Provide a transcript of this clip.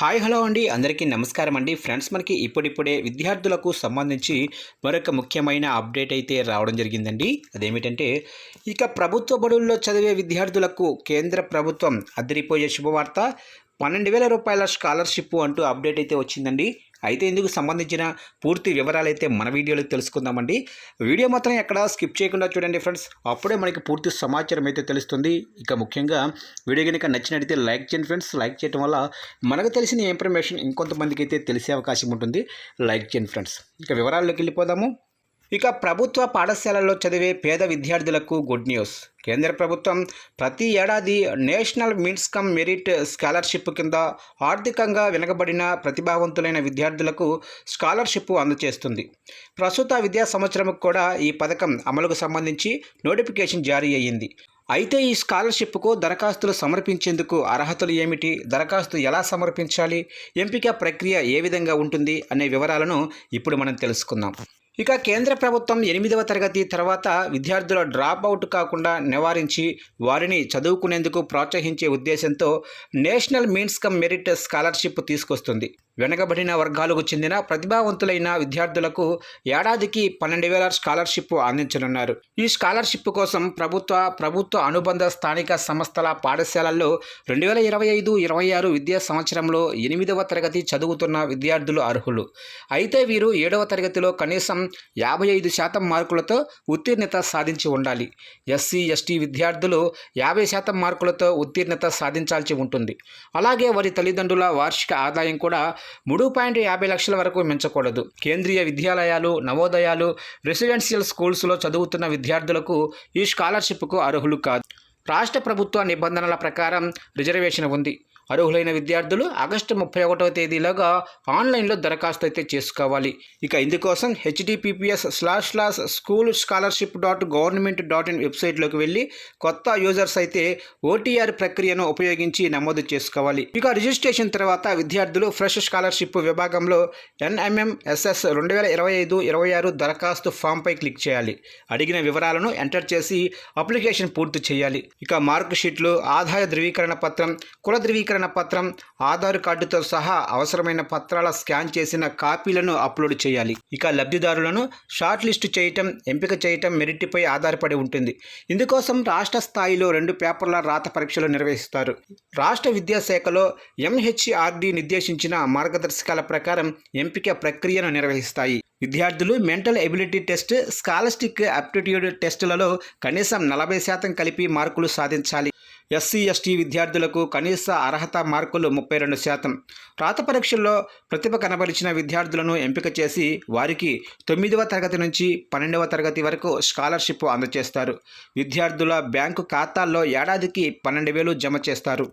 Hi hello అండి. అందరికీ నమస్కారం అండి. ఫ్రెండ్స్ మనకి ఇప్పుడిప్పుడే విద్యార్థులకు సంబంధించి మరొక ముఖ్యమైన అప్డేట్ అయితే రావడం జరిగిందండి. అదేమిటంటే ఇక ప్రభుత్వ బడుల్లో చదివే విద్యార్థులకు కేంద్ర ప్రభుత్వం అదిరిపోయే శుభవార్త. పన్నెండు వేల రూపాయల స్కాలర్షిప్ అంటూ అప్డేట్ అయితే వచ్చిందండి. అయితే ఇందుకు సంబంధించిన పూర్తి వివరాలు అయితే మన వీడియోలో తెలుసుకుందామండి. వీడియో మాత్రం ఎక్కడ స్కిప్ చేయకుండా చూడండి ఫ్రెండ్స్. అప్పుడే మనకి పూర్తి సమాచారం అయితే తెలుస్తుంది. ఇక ముఖ్యంగా వీడియో కనుక నచ్చినట్టయితే లైక్ చేయండి ఫ్రెండ్స్. లైక్ చేయడం వల్ల మనకు తెలిసిన ఇన్ఫర్మేషన్ ఇంకొంతమందికి అయితే తెలిసే అవకాశం ఉంటుంది. లైక్ చేయండి ఫ్రెండ్స్. ఇక వివరాల్లోకి వెళ్ళిపోదాము. ఇక ప్రభుత్వ పాఠశాలల్లో చదివే పేద విద్యార్థులకు గుడ్ న్యూస్. కేంద్ర ప్రభుత్వం ప్రతి ఏడాది national means cum merit scholarship కింద ఆర్థికంగా వెనుకబడిన ప్రతిభావంతులైన విద్యార్థులకు స్కాలర్షిప్ అందజేస్తుంది ప్రస్తుత విద్యా సంవత్సరంకు కూడా ఈ పథకం అమలుకు సంబంధించి నోటిఫికేషన్ జారీ అయ్యింది. అయితే ఈ స్కాలర్షిప్కు దరఖాస్తులు సమర్పించేందుకు అర్హతలు ఏమిటి? దరఖాస్తు ఎలా సమర్పించాలి? ఎంపిక ప్రక్రియ ఏ విధంగా ఉంటుంది? అనే వివరాలను ఇప్పుడు మనం తెలుసుకుందాం. ఇక కేంద్ర ప్రభుత్వం ఎనిమిదవ తరగతి తర్వాత విద్యార్థుల డ్రాప్ అవుట్ కాకుండా నివారించి వారిని చదువుకునేందుకు ప్రోత్సహించే ఉద్దేశంతో national means cum merit scholarship తీసుకొస్తుంది. వెనకబడిన వర్గాలకు చెందిన ప్రతిభావంతులైన విద్యార్థులకు ఏడాదికి పన్నెండు వేల స్కాలర్షిప్ అందించనున్నారు. ఈ స్కాలర్షిప్ కోసం ప్రభుత్వ ప్రభుత్వ అనుబంధ స్థానిక సంస్థల పాఠశాలల్లో రెండు వేల ఇరవై ఐదు ఇరవై ఆరు విద్యా సంవత్సరంలో ఎనిమిదవ తరగతి చదువుతున్న విద్యార్థులు అర్హులు. అయితే వీరు ఏడవ తరగతిలో కనీసం యాభై ఐదు శాతం మార్కులతో ఉత్తీర్ణత సాధించి ఉండాలి. ఎస్సీ ఎస్టీ విద్యార్థులు యాభై శాతం మార్కులతో ఉత్తీర్ణత సాధించాల్సి ఉంటుంది. అలాగే వారి తల్లిదండ్రుల వార్షిక ఆదాయం కూడా మూడు పాయింట్ యాభై లక్షల వరకు మించకూడదు. కేంద్రీయ విద్యాలయాలు నవోదయాలు రెసిడెన్షియల్ స్కూల్స్లో చదువుతున్న విద్యార్థులకు ఈ స్కాలర్షిప్కు అర్హులు కాదు. రాష్ట్ర ప్రభుత్వ నిబంధనల ప్రకారం రిజర్వేషన్ ఉంది. అర్హులైన విద్యార్థులు ఆగస్టు ముప్పై ఒకటవ తేదీలోగా ఆన్లైన్లో దరఖాస్తు అయితే చేసుకోవాలి. ఇక ఇందుకోసం https slash slash school scholarship dot government dot in వెబ్సైట్లోకి వెళ్ళి కొత్త యూజర్స్ అయితే ఓటీఆర్ ప్రక్రియను ఉపయోగించి నమోదు చేసుకోవాలి. ఇక రిజిస్ట్రేషన్ తర్వాత విద్యార్థులు ఫ్రెష్ స్కాలర్షిప్ విభాగంలో ఎన్ఎంఎంఎస్ఎస్ రెండు వేల ఇరవై ఐదు ఇరవై ఆరు దరఖాస్తు ఫామ్పై క్లిక్ చేయాలి. అడిగిన వివరాలను ఎంటర్ చేసి అప్లికేషన్ పూర్తి చేయాలి. ఇక మార్క్ షీట్లు ఆదాయ ధృవీకరణ పత్రం కుల ధృవీకరణ ధృవీకరణ పత్రం ఆధార్ కార్డుతో సహా అవసరమైన పత్రాల స్కాన్ చేసిన కాపీలను అప్లోడ్ చేయాలి. ఇక లబ్ధిదారులను షార్ట్ లిస్ట్ చేయటం ఎంపిక చేయటం మెరిట్పై ఆధారపడి ఉంటుంది. ఇందుకోసం రాష్ట్ర స్థాయిలో రెండు పేపర్ల రాత పరీక్షలు నిర్వహిస్తారు. రాష్ట్ర విద్యాశాఖలో ఎంహెచ్ఆర్డి నిర్దేశించిన మార్గదర్శకాల ప్రకారం ఎంపిక ప్రక్రియను నిర్వహిస్తాయి. విద్యార్థులు mental ability test scholastic aptitude టెస్టులలో కనీసం నలభై శాతం కలిపి మార్కులు సాధించాలి. ఎస్సీ ఎస్టీ విద్యార్థులకు కనీస అర్హత మార్కులు ముప్పై రెండు శాతం. రాత పరీక్షల్లో ప్రతిభ కనబరిచిన విద్యార్థులను ఎంపిక చేసి వారికి తొమ్మిదవ తరగతి నుంచి పన్నెండవ తరగతి వరకు స్కాలర్షిప్ అందజేస్తారు విద్యార్థుల బ్యాంకు ఖాతాల్లో ఏడాదికి పన్నెండు వేలు జమ చేస్తారు.